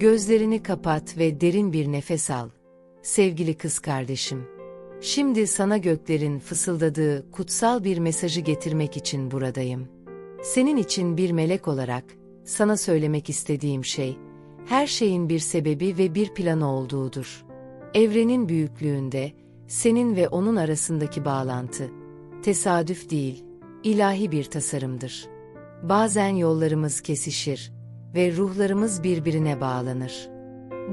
Gözlerini kapat ve derin bir nefes al. Sevgili kız kardeşim. Şimdi sana göklerin fısıldadığı kutsal bir mesajı getirmek için buradayım. Senin için bir melek olarak sana söylemek istediğim şey, her şeyin bir sebebi ve bir planı olduğudur. Evrenin büyüklüğünde, senin ve onun arasındaki bağlantı, tesadüf değil, ilahi bir tasarımdır. Bazen yollarımız kesişir ve ruhlarımız birbirine bağlanır.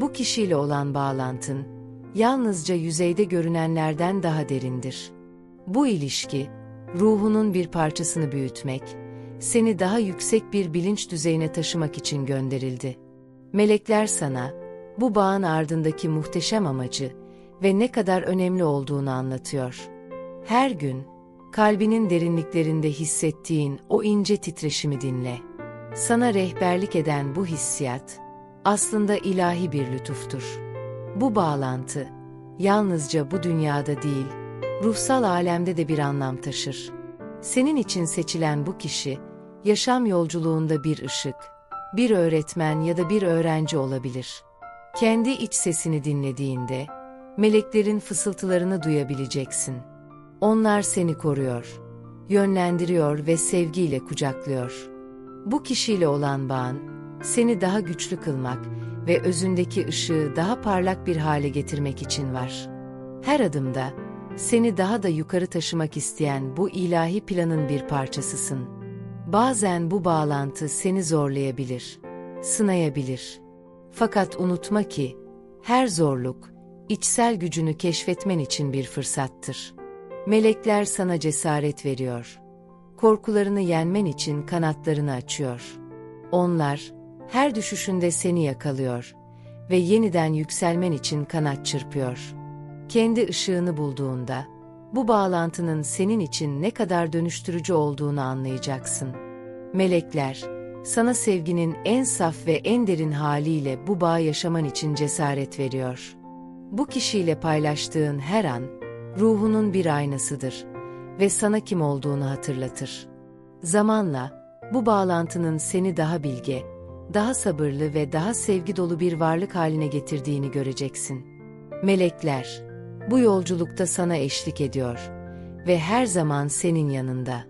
Bu kişiyle olan bağlantın, yalnızca yüzeyde görünenlerden daha derindir. Bu ilişki, ruhunun bir parçasını büyütmek, seni daha yüksek bir bilinç düzeyine taşımak için gönderildi. Melekler sana, bu bağın ardındaki muhteşem amacı ve ne kadar önemli olduğunu anlatıyor. Her gün, kalbinin derinliklerinde hissettiğin o ince titreşimi dinle. Sana rehberlik eden bu hissiyat, aslında ilahi bir lütuftur. Bu bağlantı, yalnızca bu dünyada değil, ruhsal alemde de bir anlam taşır. Senin için seçilen bu kişi, yaşam yolculuğunda bir ışık, bir öğretmen ya da bir öğrenci olabilir. Kendi iç sesini dinlediğinde, meleklerin fısıltılarını duyabileceksin. Onlar seni koruyor, yönlendiriyor ve sevgiyle kucaklıyor. Bu kişiyle olan bağın, seni daha güçlü kılmak ve özündeki ışığı daha parlak bir hale getirmek için var. Her adımda, seni daha da yukarı taşımak isteyen bu ilahi planın bir parçasısın. Bazen bu bağlantı seni zorlayabilir, sınayabilir. Fakat unutma ki, her zorluk, içsel gücünü keşfetmen için bir fırsattır. Melekler sana cesaret veriyor. Korkularını yenmen için kanatlarını açıyor. Onlar, her düşüşünde seni yakalıyor ve yeniden yükselmen için kanat çırpıyor. Kendi ışığını bulduğunda, bu bağlantının senin için ne kadar dönüştürücü olduğunu anlayacaksın. Melekler, sana sevginin en saf ve en derin haliyle bu bağı yaşaman için cesaret veriyor. Bu kişiyle paylaştığın her an, ruhunun bir aynasıdır ve sana kim olduğunu hatırlatır. Zamanla, bu bağlantının seni daha bilge, daha sabırlı ve daha sevgi dolu bir varlık haline getirdiğini göreceksin. Melekler, bu yolculukta sana eşlik ediyor ve her zaman senin yanında.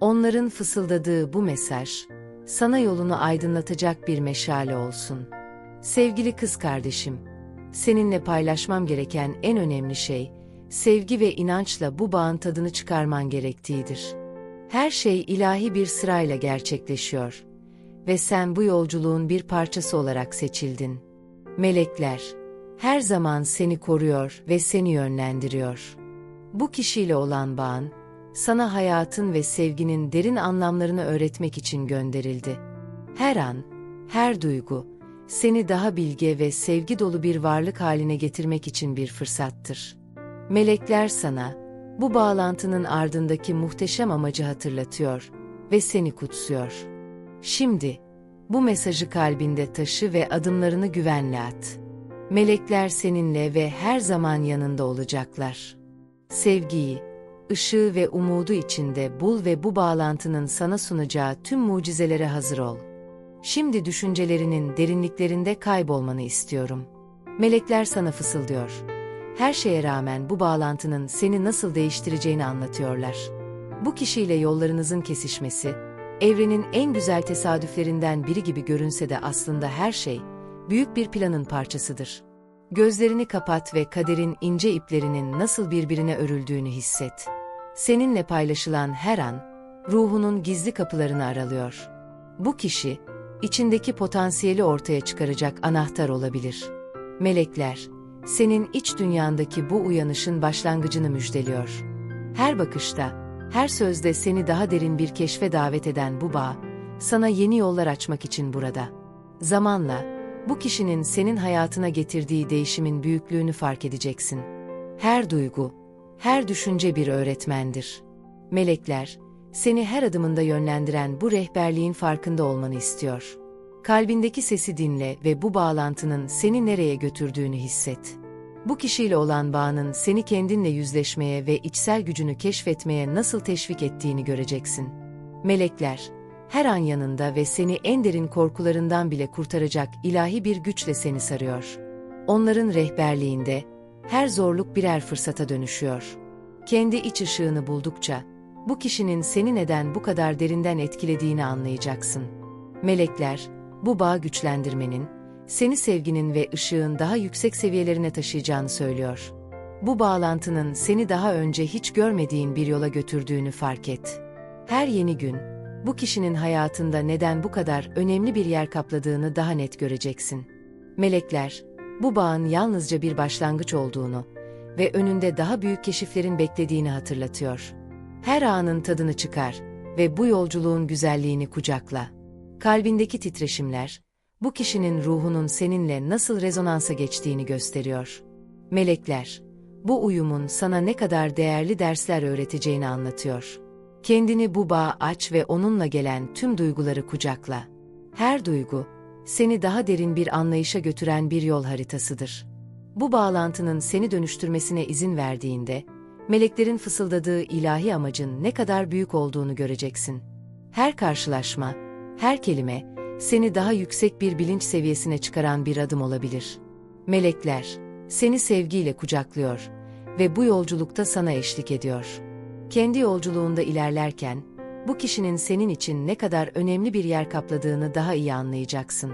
Onların fısıldadığı bu mesaj, sana yolunu aydınlatacak bir meşale olsun. Sevgili kız kardeşim, seninle paylaşmam gereken en önemli şey, sevgi ve inançla bu bağın tadını çıkarman gerektiğidir. Her şey ilahi bir sırayla gerçekleşiyor ve sen bu yolculuğun bir parçası olarak seçildin. Melekler, her zaman seni koruyor ve seni yönlendiriyor. Bu kişiyle olan bağın, sana hayatın ve sevginin derin anlamlarını öğretmek için gönderildi. Her an, her duygu, seni daha bilge ve sevgi dolu bir varlık haline getirmek için bir fırsattır. Melekler sana, bu bağlantının ardındaki muhteşem amacı hatırlatıyor ve seni kutsuyor. Şimdi, bu mesajı kalbinde taşı ve adımlarını güvenle at. Melekler seninle ve her zaman yanında olacaklar. Sevgiyi, ışığı ve umudu içinde bul ve bu bağlantının sana sunacağı tüm mucizelere hazır ol. Şimdi düşüncelerinin derinliklerinde kaybolmanı istiyorum. Melekler sana fısıldıyor. Her şeye rağmen bu bağlantının seni nasıl değiştireceğini anlatıyorlar. Bu kişiyle yollarınızın kesişmesi, evrenin en güzel tesadüflerinden biri gibi görünse de aslında her şey, büyük bir planın parçasıdır. Gözlerini kapat ve kaderin ince iplerinin nasıl birbirine örüldüğünü hisset. Seninle paylaşılan her an, ruhunun gizli kapılarını aralıyor. Bu kişi, içindeki potansiyeli ortaya çıkaracak anahtar olabilir. Melekler, senin iç dünyandaki bu uyanışın başlangıcını müjdeliyor. Her bakışta, her sözde seni daha derin bir keşfe davet eden bu bağ, sana yeni yollar açmak için burada. Zamanla, bu kişinin senin hayatına getirdiği değişimin büyüklüğünü fark edeceksin. Her duygu, her düşünce bir öğretmendir. Melekler, seni her adımında yönlendiren bu rehberliğin farkında olmanı istiyor. Kalbindeki sesi dinle ve bu bağlantının seni nereye götürdüğünü hisset. Bu kişiyle olan bağının seni kendinle yüzleşmeye ve içsel gücünü keşfetmeye nasıl teşvik ettiğini göreceksin. Melekler, her an yanında ve seni en derin korkularından bile kurtaracak ilahi bir güçle seni sarıyor. Onların rehberliğinde her zorluk birer fırsata dönüşüyor. Kendi iç ışığını buldukça bu kişinin seni neden bu kadar derinden etkilediğini anlayacaksın. Melekler, bu bağı güçlendirmenin, seni sevginin ve ışığın daha yüksek seviyelerine taşıyacağını söylüyor. Bu bağlantının seni daha önce hiç görmediğin bir yola götürdüğünü fark et. Her yeni gün, bu kişinin hayatında neden bu kadar önemli bir yer kapladığını daha net göreceksin. Melekler, bu bağın yalnızca bir başlangıç olduğunu ve önünde daha büyük keşiflerin beklediğini hatırlatıyor. Her anın tadını çıkar ve bu yolculuğun güzelliğini kucakla. Kalbindeki titreşimler, bu kişinin ruhunun seninle nasıl rezonansa geçtiğini gösteriyor. Melekler, bu uyumun sana ne kadar değerli dersler öğreteceğini anlatıyor. Kendini bu bağa aç ve onunla gelen tüm duyguları kucakla. Her duygu, seni daha derin bir anlayışa götüren bir yol haritasıdır. Bu bağlantının seni dönüştürmesine izin verdiğinde, meleklerin fısıldadığı ilahi amacın ne kadar büyük olduğunu göreceksin. Her karşılaşma, her kelime, seni daha yüksek bir bilinç seviyesine çıkaran bir adım olabilir. Melekler, seni sevgiyle kucaklıyor ve bu yolculukta sana eşlik ediyor. Kendi yolculuğunda ilerlerken, bu kişinin senin için ne kadar önemli bir yer kapladığını daha iyi anlayacaksın.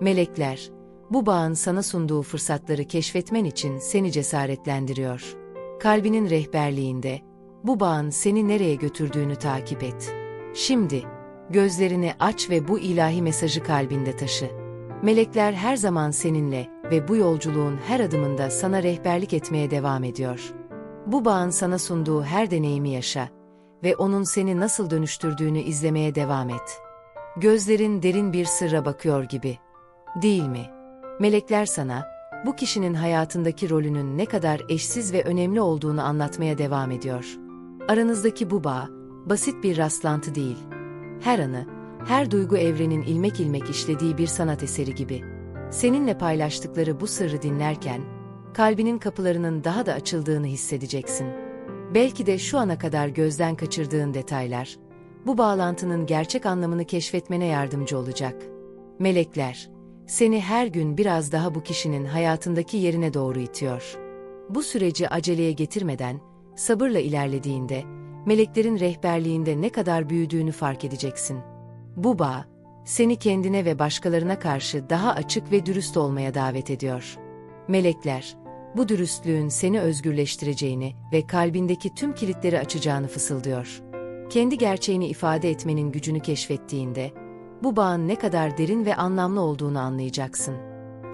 Melekler, bu bağın sana sunduğu fırsatları keşfetmen için seni cesaretlendiriyor. Kalbinin rehberliğinde, bu bağın seni nereye götürdüğünü takip et. Şimdi, gözlerini aç ve bu ilahi mesajı kalbinde taşı. Melekler her zaman seninle ve bu yolculuğun her adımında sana rehberlik etmeye devam ediyor. Bu bağın sana sunduğu her deneyimi yaşa ve onun seni nasıl dönüştürdüğünü izlemeye devam et. Gözlerin derin bir sırra bakıyor gibi. Değil mi? Melekler sana, bu kişinin hayatındaki rolünün ne kadar eşsiz ve önemli olduğunu anlatmaya devam ediyor. Aranızdaki bu bağ, basit bir rastlantı değil. Her anı, her duygu evrenin ilmek ilmek işlediği bir sanat eseri gibi. Seninle paylaştıkları bu sırrı dinlerken, kalbinin kapılarının daha da açıldığını hissedeceksin. Belki de şu ana kadar gözden kaçırdığın detaylar, bu bağlantının gerçek anlamını keşfetmene yardımcı olacak. Melekler, seni her gün biraz daha bu kişinin hayatındaki yerine doğru itiyor. Bu süreci aceleye getirmeden, sabırla ilerlediğinde, meleklerin rehberliğinde ne kadar büyüdüğünü fark edeceksin. Bu bağ, seni kendine ve başkalarına karşı daha açık ve dürüst olmaya davet ediyor. Melekler, bu dürüstlüğün seni özgürleştireceğini ve kalbindeki tüm kilitleri açacağını fısıldıyor. Kendi gerçeğini ifade etmenin gücünü keşfettiğinde, bu bağın ne kadar derin ve anlamlı olduğunu anlayacaksın.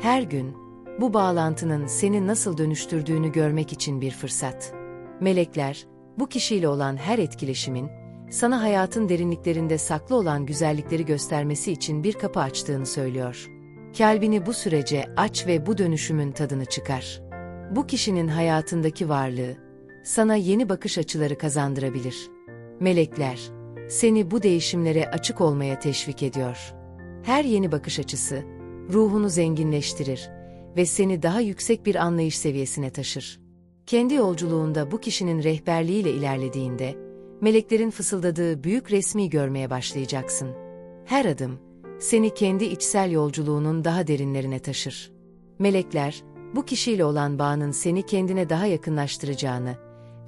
Her gün, bu bağlantının seni nasıl dönüştürdüğünü görmek için bir fırsat. Melekler, bu kişiyle olan her etkileşimin, sana hayatın derinliklerinde saklı olan güzellikleri göstermesi için bir kapı açtığını söylüyor. Kalbini bu sürece aç ve bu dönüşümün tadını çıkar. Bu kişinin hayatındaki varlığı, sana yeni bakış açıları kazandırabilir. Melekler, seni bu değişimlere açık olmaya teşvik ediyor. Her yeni bakış açısı, ruhunu zenginleştirir ve seni daha yüksek bir anlayış seviyesine taşır. Kendi yolculuğunda bu kişinin rehberliğiyle ilerlediğinde, meleklerin fısıldadığı büyük resmi görmeye başlayacaksın. Her adım, seni kendi içsel yolculuğunun daha derinlerine taşır. Melekler, bu kişiyle olan bağının seni kendine daha yakınlaştıracağını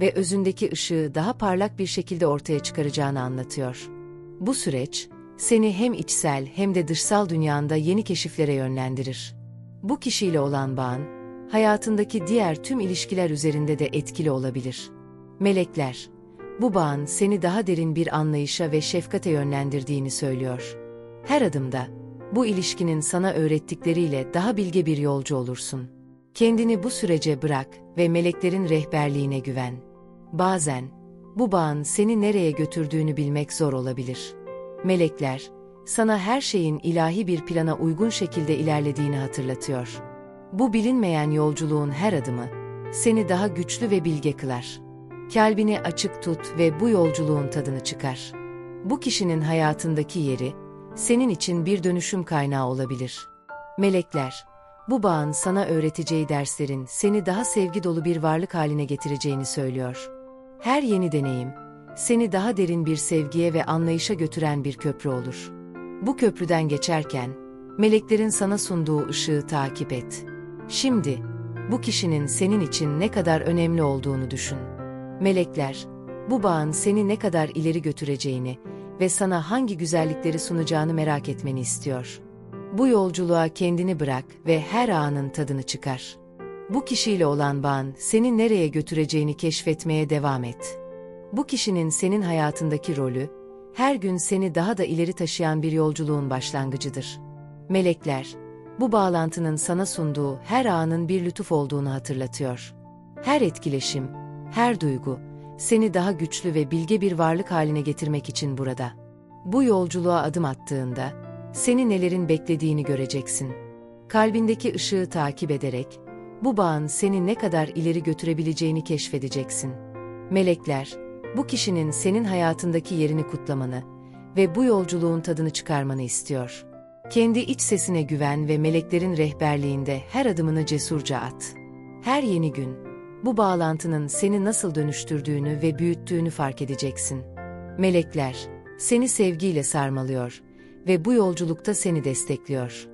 ve özündeki ışığı daha parlak bir şekilde ortaya çıkaracağını anlatıyor. Bu süreç, seni hem içsel hem de dışsal dünyanda yeni keşiflere yönlendirir. Bu kişiyle olan bağın, hayatındaki diğer tüm ilişkiler üzerinde de etkili olabilir. Melekler, bu bağın seni daha derin bir anlayışa ve şefkate yönlendirdiğini söylüyor. Her adımda, bu ilişkinin sana öğrettikleriyle daha bilge bir yolcu olursun. Kendini bu sürece bırak ve meleklerin rehberliğine güven. Bazen, bu bağın seni nereye götürdüğünü bilmek zor olabilir. Melekler, sana her şeyin ilahi bir plana uygun şekilde ilerlediğini hatırlatıyor. Bu bilinmeyen yolculuğun her adımı, seni daha güçlü ve bilge kılar. Kalbini açık tut ve bu yolculuğun tadını çıkar. Bu kişinin hayatındaki yeri, senin için bir dönüşüm kaynağı olabilir. Melekler, bu bağın sana öğreteceği derslerin seni daha sevgi dolu bir varlık haline getireceğini söylüyor. Her yeni deneyim, seni daha derin bir sevgiye ve anlayışa götüren bir köprü olur. Bu köprüden geçerken, meleklerin sana sunduğu ışığı takip et. Şimdi, bu kişinin senin için ne kadar önemli olduğunu düşün. Melekler, bu bağın seni ne kadar ileri götüreceğini ve sana hangi güzellikleri sunacağını merak etmeni istiyor. Bu yolculuğa kendini bırak ve her anın tadını çıkar. Bu kişiyle olan bağın seni nereye götüreceğini keşfetmeye devam et. Bu kişinin senin hayatındaki rolü, her gün seni daha da ileri taşıyan bir yolculuğun başlangıcıdır. Melekler, bu bağlantının sana sunduğu her anın bir lütuf olduğunu hatırlatıyor. Her etkileşim, her duygu, seni daha güçlü ve bilge bir varlık haline getirmek için burada. Bu yolculuğa adım attığında, seni nelerin beklediğini göreceksin. Kalbindeki ışığı takip ederek, bu bağın seni ne kadar ileri götürebileceğini keşfedeceksin. Melekler, bu kişinin senin hayatındaki yerini kutlamanı ve bu yolculuğun tadını çıkarmanı istiyor. Kendi iç sesine güven ve meleklerin rehberliğinde her adımını cesurca at. Her yeni gün, bu bağlantının seni nasıl dönüştürdüğünü ve büyüttüğünü fark edeceksin. Melekler, seni sevgiyle sarmalıyor ve bu yolculukta seni destekliyor.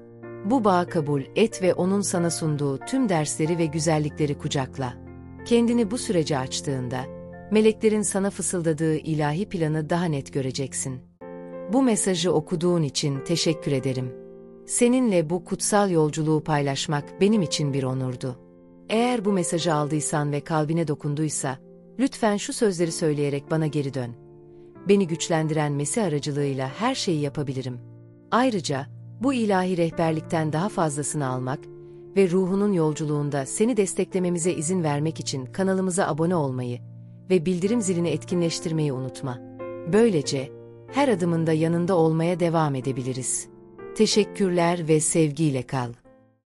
Bu bağı kabul et ve onun sana sunduğu tüm dersleri ve güzellikleri kucakla. Kendini bu sürece açtığında, meleklerin sana fısıldadığı ilahi planı daha net göreceksin. Bu mesajı okuduğun için teşekkür ederim. Seninle bu kutsal yolculuğu paylaşmak benim için bir onurdu. Eğer bu mesajı aldıysan ve kalbine dokunduysa, lütfen şu sözleri söyleyerek bana geri dön. Beni güçlendiren Mesih aracılığıyla her şeyi yapabilirim. Ayrıca, bu ilahi rehberlikten daha fazlasını almak ve ruhunun yolculuğunda seni desteklememize izin vermek için kanalımıza abone olmayı ve bildirim zilini etkinleştirmeyi unutma. Böylece, her adımında yanında olmaya devam edebiliriz. Teşekkürler ve sevgiyle kal.